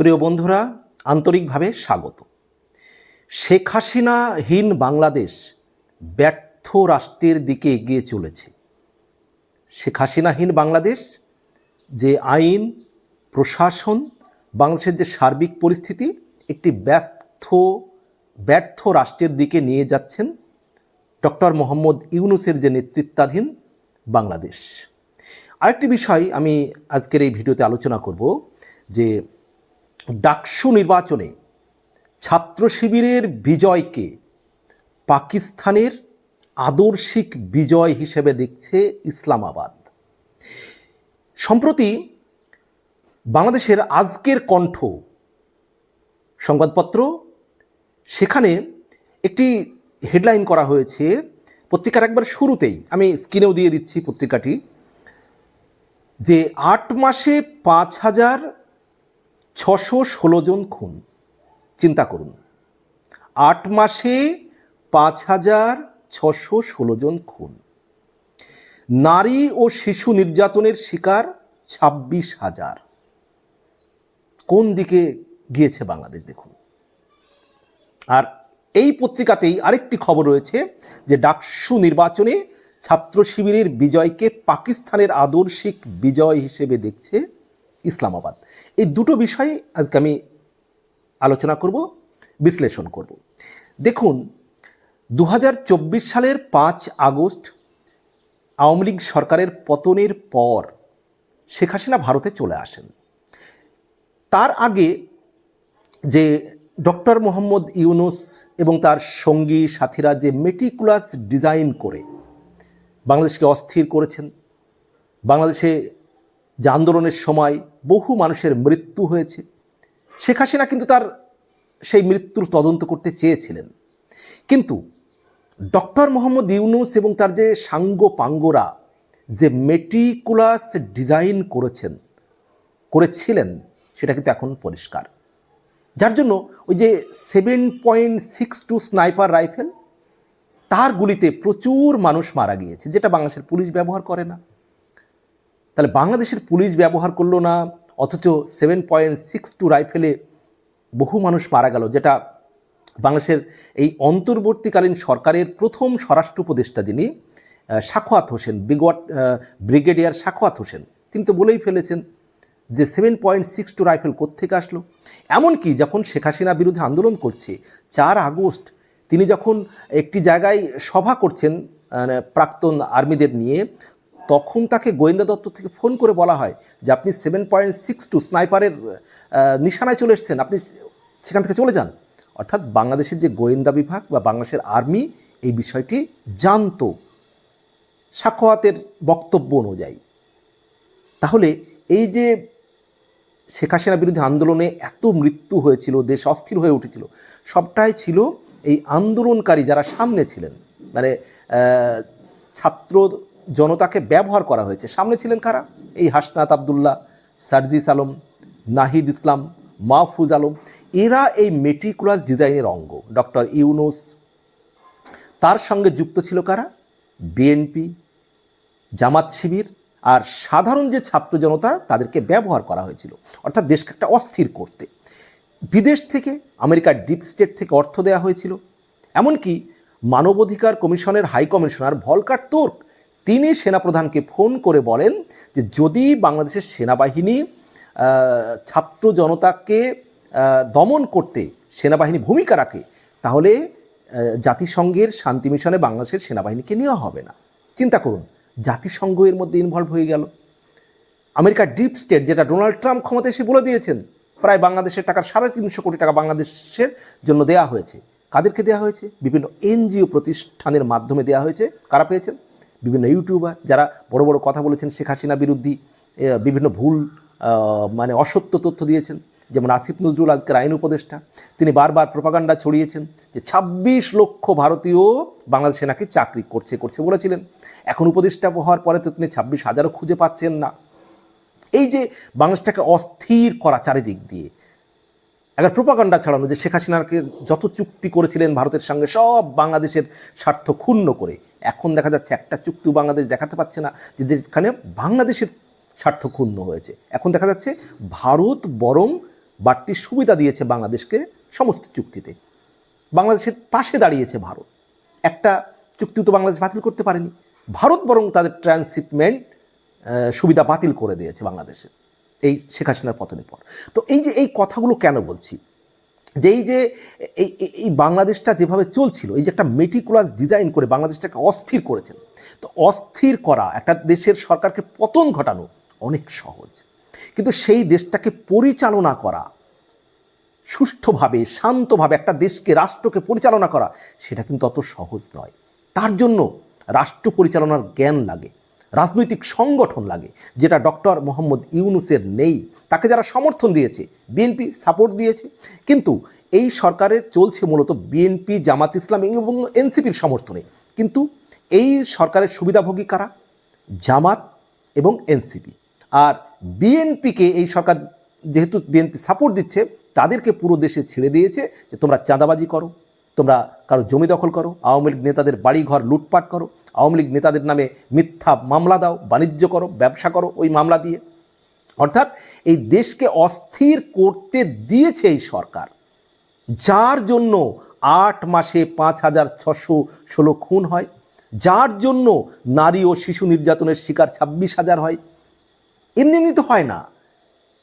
প্রিয় বন্ধুরা, আন্তরিকভাবে স্বাগত। শেখ হাসিনাহীন বাংলাদেশ ব্যর্থ রাষ্ট্রের দিকে এগিয়ে চলেছে। শেখ হাসিনাহীন বাংলাদেশ যে আইন, প্রশাসন, বাংলাদেশের যে সার্বিক পরিস্থিতি, একটি ব্যর্থ ব্যর্থ রাষ্ট্রের দিকে নিয়ে যাচ্ছেন ডক্টর মোহাম্মদ ইউনুসের যে নেতৃত্বাধীন বাংলাদেশ। আরেকটি বিষয় আমি আজকের এই ভিডিওতে আলোচনা করব যে ডাকসু নির্বাচনে ছাত্র শিবিরের বিজয়কে পাকিস্তানের আদর্শিক বিজয় হিসেবে দেখছে ইসলামাবাদ। সম্প্রতি বাংলাদেশের আজকের কণ্ঠ সংবাদপত্র, সেখানে একটি হেডলাইন করা হয়েছে পত্রিকার একবার শুরুতেই। আমি স্ক্রিনেও দিয়ে দিচ্ছি পত্রিকাটি, যে আট মাসে পাঁচ হাজার ছশো ষোলো জন খুন। চিন্তা করুন। আট মাসে পাঁচ হাজার ছশো ষোলো জন খুন। নারী ও শিশু নির্যাতনের শিকার ছাব্বিশ হাজার। কোন দিকে গিয়েছে বাংলাদেশ, দেখুন। আর এই পত্রিকাতেই আরেকটি খবর রয়েছে যে ডাকসু নির্বাচনে ছাত্র শিবিরের বিজয়কে পাকিস্তানের আদর্শিক বিজয় হিসেবে দেখছে ইসলামাবাদ। এই দুটো বিষয়ে আজকে আমি আলোচনা করব, বিশ্লেষণ করব। দেখুন দু হাজার চব্বিশ সালের পাঁচ আগস্ট আওয়ামী লীগ সরকারের পতনের পর শেখ হাসিনা ভারতে চলে আসেন। তার আগে যে ডক্টর মোহাম্মদ ইউনুস এবং তার সঙ্গী সাথীরা যে মেটিকুলাস ডিজাইন করে বাংলাদেশকে অস্থির করেছেন, বাংলাদেশে যে আন্দোলনের সময় বহু মানুষের মৃত্যু হয়েছে। শেখ হাসিনা কিন্তু তার সেই মৃত্যুর তদন্ত করতে চেয়েছিলেন। কিন্তু ডক্টর মোহাম্মদ ইউনুস এবং তার যে সাঙ্গ পাঙ্গরা, যে মেটিকুলাস ডিজাইন করেছেন, করেছিলেন, সেটা কিন্তু এখন পরিষ্কার। যার জন্য ওই যে seven point six two sniper rifle, তার গুলিতে প্রচুর মানুষ মারা গিয়েছে, যেটা বাংলাদেশের পুলিশ ব্যবহার করে না। তাহলে বাংলাদেশের পুলিশ ব্যবহার করল না, অথচ সেভেন পয়েন্ট সিক্স টু রাইফেলে বহু মানুষ মারা গেল, যেটা বাংলাদেশের এই অন্তর্বর্তীকালীন সরকারের প্রথম স্বরাষ্ট্র উপদেষ্টা যিনি সাখোয়াত হোসেন ব্রিগড ব্রিগেডিয়ার সাখোয়াত হোসেন, তিনি তো বলেই ফেলেছেন যে seven point six two rifle কোত্থেকে আসলো। এমনকি যখন শেখ হাসিনা বিরুদ্ধে আন্দোলন করছে, চার আগস্ট তিনি যখন একটি জায়গায় সভা করছেন প্রাক্তন আর্মিদের নিয়ে তখন তাকে গোয়েন্দা দপ্তর থেকে ফোন করে বলা হয় যে আপনি সেভেন পয়েন্ট সিক্স টু স্নাইপারের নিশানায় চলে এসছেন। আপনি সেখান থেকে চলে যান। অর্থাৎ বাংলাদেশের যে গোয়েন্দা বিভাগ বা বাংলাদেশের আর্মি এই বিষয়টি জানতো। সাক্ষাতের বক্তব্য অনুযায়ী। তাহলে এই যে শেখ হাসিনার বিরুদ্ধে আন্দোলনে এত মৃত্যু হয়েছিল, দেশ অস্থির হয়ে উঠেছিল, সবটাই ছিল এই আন্দোলনকারী যারা সামনে ছিলেন মানে ছাত্র জনতাকে ব্যবহার করা হয়েছে। সামনে ছিলেন কারা? এই হাসনাত আবদুল্লাহ, সার্জিস আলম, নাহিদ ইসলাম, মাহফুজ আলম। এরা এই মেটিকুলাস ডিজাইনের অঙ্গ। ডক্টর ইউনুস, তার সঙ্গে যুক্ত ছিল কারা? বিএনপি, জামাত শিবির, আর সাধারণ যে ছাত্র জনতা, তাদেরকে ব্যবহার করা হয়েছিল। অর্থাৎ দেশকে একটা অস্থির করতে। বিদেশ থেকে, আমেরিকার ডিপ স্টেট থেকে অর্থ দেওয়া হয়েছিল। এমনকি মানবাধিকার কমিশনের হাই কমিশনার ভলকার তোর্ক তিনি সেনাপ্রধানকে ফোন করে বলেন যে যদি বাংলাদেশের সেনাবাহিনী ছাত্র জনতাকে দমন করতে সেনাবাহিনী ভূমিকা রাখে, তাহলে জাতিসংঘের শান্তি মিশনে বাংলাদেশের সেনাবাহিনীকে নেওয়া হবে না। চিন্তা করুন, জাতিসংঘ এর মধ্যে ইনভলভ হয়ে গেল। আমেরিকার ডিপ স্টেট যেটা ডোনাল্ড ট্রাম্প ক্ষমতা এসে বলে দিয়েছেন, প্রায় বাংলাদেশের টাকা, সাড়ে তিনশো কোটি টাকা বাংলাদেশের জন্য দেয়া হয়েছে। কাদেরকে দেওয়া হয়েছে? বিভিন্ন এনজিও প্রতিষ্ঠানের মাধ্যমে দেওয়া হয়েছে। কারা পেয়েছেন? বিভিন্ন ইউটিউবার যারা বড় বড় কথা বলেছেন, শেখ হাসিনা বিরুদ্ধে বিভিন্ন ভুল মানে অসত্য তথ্য দিয়েছেন। যেমন আসিফ নজরুল আজকের আইন উপদেষ্টা, তিনি বারবার প্রপাগান্ডা ছড়িয়েছেন যে ২৬ লক্ষ ভারতীয় বাংলাদেশে সেনাকে চাকরি করছে করছে বলেছিলেন। এখন উপদেষ্টা হওয়ার পরে তো তিনি ছাব্বিশ হাজারও খুঁজে পাচ্ছেন না। এই যে বাংলাদেশটাকে অস্থির করা চারিদিক দিয়ে একটা প্রোপাগান্ডা ছড়ানো, যে শেখ হাসিনাকে যত চুক্তি করেছিলেন ভারতের সঙ্গে, সব বাংলাদেশের স্বার্থ ক্ষুণ্ণ করে এখন দেখা যাচ্ছে একটা চুক্তি বাংলাদেশ দেখাতে পারছে না যেখানে বাংলাদেশের স্বার্থ ক্ষুণ্ণ হয়েছে। এখন দেখা যাচ্ছে ভারত বরং বাড়তি সুবিধা দিয়েছে বাংলাদেশকে সমস্ত চুক্তিতে। বাংলাদেশের পাশে দাঁড়িয়েছে ভারত। একটা চুক্তি তো বাংলাদেশ বাতিল করতে পারেনি। ভারত বরং তাদের ট্রান্সশিপমেন্ট সুবিধা বাতিল করে দিয়েছে বাংলাদেশে। এই শেখ হাসিনার পতনের পর। তো এই যে এই কথাগুলো কেন বলছি? যে এই যে, এই বাংলাদেশটা যেভাবে চলছিল, এই যে একটা মেটিকুলাস ডিজাইন করে বাংলাদেশটাকে অস্থির করেছেন, তো অস্থির করা একটা দেশের সরকারকে পতন ঘটানো অনেক সহজ। কিন্তু সেই দেশটাকে পরিচালনা করা, সুষ্ঠুভাবে, শান্তভাবে একটা দেশকে, রাষ্ট্রকে পরিচালনা করা, সেটা কিন্তু অত সহজ নয়। তার জন্য রাষ্ট্র পরিচালনার জ্ঞান লাগে। রাজনৈতিক সংগঠন লাগে, যেটা ডক্টর মোহাম্মদ ইউনুসের নেই, তাকে যারা সমর্থন দিয়েছে, বিএনপি সাপোর্ট দিয়েছে। কিন্তু এই সরকারে চলছে মূলত বিএনপি, জামাত ইসলাম এবং এনসিপির সমর্থনে। কিন্তু এই সরকারের সুবিধাভোগী কারা? জামাত এবং এনসিপি। আর বিএনপিকে এই সরকার যেহেতু বিএনপি সাপোর্ট দিচ্ছে, তাদেরকে পুরো দেশে ছেড়ে দিয়েছে যে তোমরা চাঁদাবাজি করো। তোমরা কারও জমি দখল করো, আওয়ামী লীগ নেতাদের বাড়ি ঘর লুটপাট করো, আওয়ামী লীগ নেতাদের নামে মিথ্যা মামলা দাও, বাণিজ্য করো, ব্যবসা করো ওই মামলা দিয়ে। অর্থাৎ এই দেশকে অস্থির করতে দিয়েছে এই সরকার। যার জন্য আট মাসে পাঁচ হাজার ছশো ষোলো খুন হয়, যার জন্য নারী ও শিশু নির্যাতনের শিকার ছাব্বিশ হাজার হয়, এমনি এমনি তো হয় না।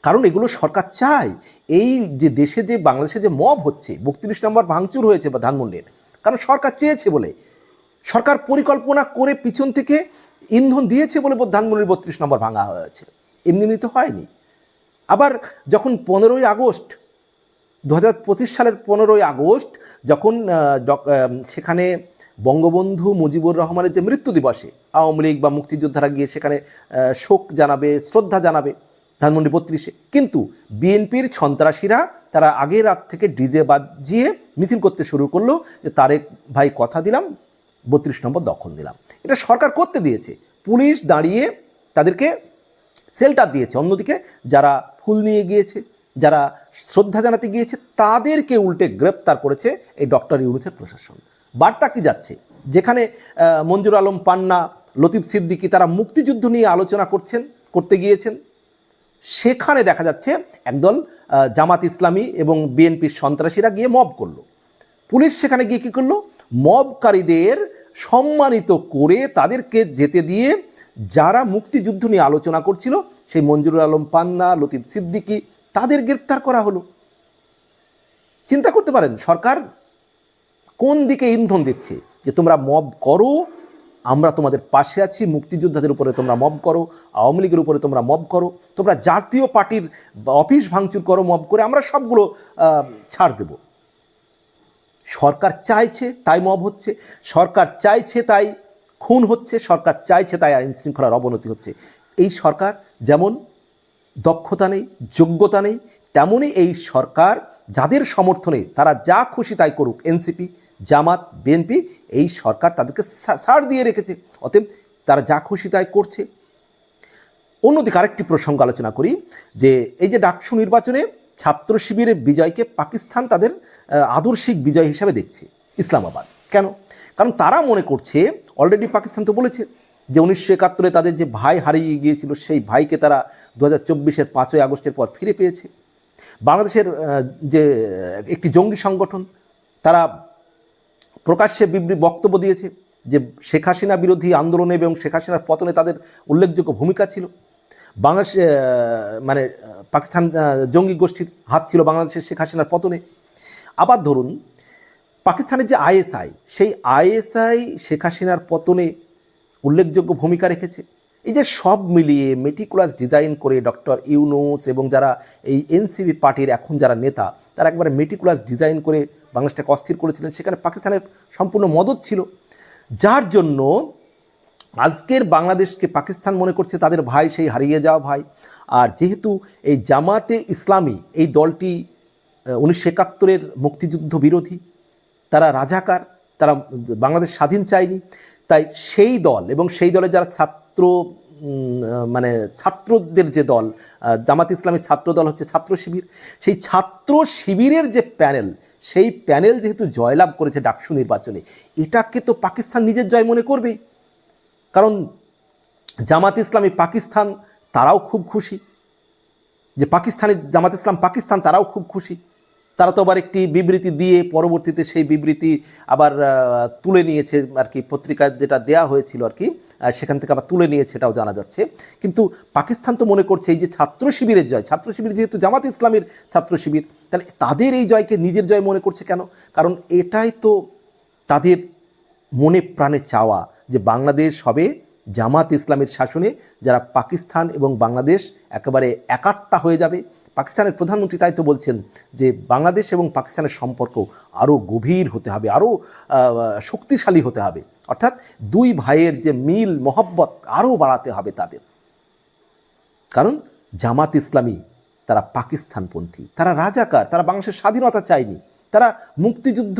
কারণ এগুলো সরকার চায়। এই যে দেশে যে, বাংলাদেশে যে মব হচ্ছে, বত্রিশ নম্বর ভাঙচুর হয়েছে বা ধানমন্ডির কারণ সরকার চেয়েছে বলে। সরকার পরিকল্পনা করে পিছন থেকে ইন্ধন দিয়েছে বলে ধানমন্ডির বত্রিশ নম্বর ভাঙা হয়েছে। এমনি এমনি তো হয়নি। আবার যখন পনেরোই আগস্ট দু হাজার পঁচিশ সালের পনেরোই আগস্ট যখন সেখানে বঙ্গবন্ধু মুজিবুর রহমানের যে মৃত্যু দিবসে আওয়ামী লীগ বা মুক্তিযোদ্ধারা গিয়ে সেখানে শোক জানাবে, শ্রদ্ধা জানাবে ধানমন্ডি বত্রিশে। কিন্তু বিএনপির সন্ত্রাসীরা তারা আগের রাত থেকে ডিজে বাজিয়ে মিছিল করতে শুরু করল যে তারেক ভাই কথা দিলাম, বত্রিশ নম্বর দখল দিলাম এটা সরকার করতে দিয়েছে। পুলিশ দাঁড়িয়ে তাদেরকে সেল্টার দিয়েছে। অন্যদিকে যারা ফুল নিয়ে গিয়েছে, যারা শ্রদ্ধা জানাতে গিয়েছে, তাদেরকে উল্টে গ্রেপ্তার করেছে এই ডক্টর ইউনুসের প্রশাসন। বার্তা কি যাচ্ছে? যেখানে মঞ্জুর আলম পান্না, লতিফ সিদ্দিকি তারা মুক্তিযুদ্ধ নিয়ে আলোচনা করছেন, করতে গিয়েছেন। সেখানে দেখা যাচ্ছে একদল জামাত ইসলামী এবং বিএনপির সন্ত্রাসীরা গিয়ে মব করল। পুলিশ সেখানে গিয়ে কী করল? মবকারীদের সম্মানিত করে তাদেরকে যেতে দিয়ে যারা মুক্তিযুদ্ধ নিয়ে আলোচনা করছিল, সেই মঞ্জুরুল আলম পান্না, লতিফ সিদ্দিকী, তাদের গ্রেপ্তার করা হলো। চিন্তা করতে পারেন, সরকার কোন দিকে ইন্ধন দিচ্ছে? যে তোমরা মব করো আমরা তোমাদের পাশে আছি, মুক্তিযোদ্ধাদের উপরে তোমরা মব করো, আওয়ামী লীগের উপরে তোমরা মব করো, তোমরা জাতীয় পার্টির অফিস ভাঙচুর করো মব করে আমরা সবগুলো ছাড় দেব। সরকার চাইছে, তাই মব হচ্ছে। সরকার চাইছে, তাই খুন হচ্ছে। সরকার চাইছে, তাই আইন শৃঙ্খলার অবনতি হচ্ছে। এই সরকার যেমন দক্ষতা নেই, যোগ্যতা নেই, তেমনই এই সরকার যাদের সমর্থনে তারা যা খুশি তাই করুক, এনসিপি, জামাত, বিএনপি, এই সরকার তাদেরকে সা- ছাড় দিয়ে রেখেছে, অতএব তারা যা খুশি তাই করছে। অন্যদিকে আরেকটি প্রসঙ্গ আলোচনা করি, যে এই যে ডাকসু নির্বাচনে ছাত্র শিবিরের বিজয়কে পাকিস্তান তাদের আদর্শিক বিজয় হিসাবে দেখছে, ইসলামাবাদ। কেন? কারণ তারা মনে করছে, অলরেডি পাকিস্তান তো বলেছে যে উনিশশো একাত্তরে তাদের যে ভাই হারিয়ে গিয়েছিল, সেই ভাইকে তারা দু হাজার চব্বিশের পাঁচই আগস্টের পর ফিরে পেয়েছে। বাংলাদেশের যে, একটি জঙ্গি সংগঠন, তারা প্রকাশ্যে বিবৃ, বক্তব্য দিয়েছে যে শেখ হাসিনা বিরোধী আন্দোলনে এবং শেখ হাসিনার পতনে তাদের উল্লেখযোগ্য ভূমিকা ছিল। বাংলাদেশ মানে পাকিস্তান জঙ্গি গোষ্ঠীর হাত ছিল বাংলাদেশের শেখ হাসিনার পতনে। আবার ধরুন, পাকিস্তানের যে আইএসআই, সেই আইএসআই শেখ হাসিনার পতনে উল্লেখযোগ্য ভূমিকা রেখেছে। এই যে সব মিলিয়ে মেটিকুলাস ডিজাইন করে ডক্টর ইউনুস এবং যারা এই এনসিবি পার্টির এখন যারা নেতা, তারা একবারে মেটিকুলাস ডিজাইন করে বাংলাদেশটাকে অস্থির করেছিলেন। সেখানে পাকিস্তানের সম্পূর্ণ মদত ছিল। যার জন্য আজকের বাংলাদেশকে পাকিস্তান মনে করছে তাদের ভাই, সেই হারিয়ে যাওয়া ভাই। আর যেহেতু এই জামাতে ইসলামী এই দলটি উনিশশো একাত্তরের মুক্তিযুদ্ধ বিরোধী, তারা রাজাকার তারা বাংলাদেশ স্বাধীন চায়নি। তাই সেই দল এবং সেই দলের যারা ছাত্র মানে ছাত্রদের যে দল জামাত ইসলামী ছাত্র দল হচ্ছে ছাত্র শিবির। সেই ছাত্র শিবিরের যে প্যানেল, সেই প্যানেল যেহেতু জয়লাভ করেছে ডাকসু নির্বাচনে, এটাকে তো পাকিস্তান নিজের জয় মনে করবেই কারণ জামাত ইসলামী পাকিস্তান, তারাও খুব খুশি। যে পাকিস্তানি জামাত ইসলাম পাকিস্তান, তারাও খুব খুশি। তারা তো আবার একটি বিবৃতি দিয়ে পরবর্তীতে সেই বিবৃতি আবার তুলে নিয়েছে আর কি, পত্রিকায় যেটা দেয়া হয়েছিল আর কি সেখান থেকে আবার তুলে নিয়েছে এটাও জানা যাচ্ছে। কিন্তু পাকিস্তান তো মনে করছে এই যে ছাত্র শিবিরের জয়, ছাত্র শিবির যেহেতু জামাত ইসলামের ছাত্র শিবির, তাহলে তাদের এই জয়কে নিজের জয় মনে করছে কেন? কারণ এটাই তো তাদের মনে প্রাণে চাওয়া যে বাংলাদেশ হবে জামাত ইসলামের শাসনে, যারা পাকিস্তান এবং বাংলাদেশ একেবারে একাত্মা হয়ে যাবে। পাকিস্তানের প্রধানমন্ত্রী তাই তো বলছেন যে বাংলাদেশ এবং পাকিস্তানের সম্পর্ক আরও গভীর হতে হবে আরও শক্তিশালী হতে হবে। অর্থাৎ দুই ভাইয়ের যে মিল, মহব্বত আরও বাড়াতে হবে তাদের। কারণ জামাত ইসলামী, তারা পাকিস্তানপন্থী, তারা রাজাকার, তারা বাংলাদেশের স্বাধীনতা চায়নি। তারা মুক্তিযুদ্ধ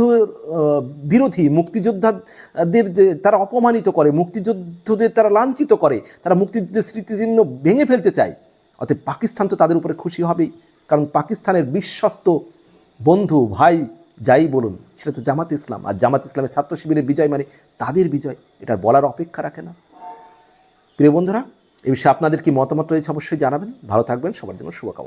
বিরোধী, মুক্তিযোদ্ধাদের যে তারা অপমানিত করে, মুক্তিযুদ্ধদের তারা লাঞ্ছিত করে, তারা মুক্তিযুদ্ধের স্মৃতিচিহ্ন ভেঙে ফেলতে চায়। অতএব পাকিস্তান তো তাদের উপরে খুশি হবেই। কারণ পাকিস্তানের বিশ্বস্ত বন্ধু, ভাই, যাই বলুন, সেটা তো জামাত ইসলাম। আর জামাত ইসলামের ছাত্র শিবিরের বিজয় মানে তাদের বিজয়। এটা বলার অপেক্ষা রাখে না। প্রিয় বন্ধুরা, এ বিষয়ে আপনাদের কি মতামত রয়েছে অবশ্যই জানাবেন। ভালো থাকবেন। সবার জন্য শুভকামনা।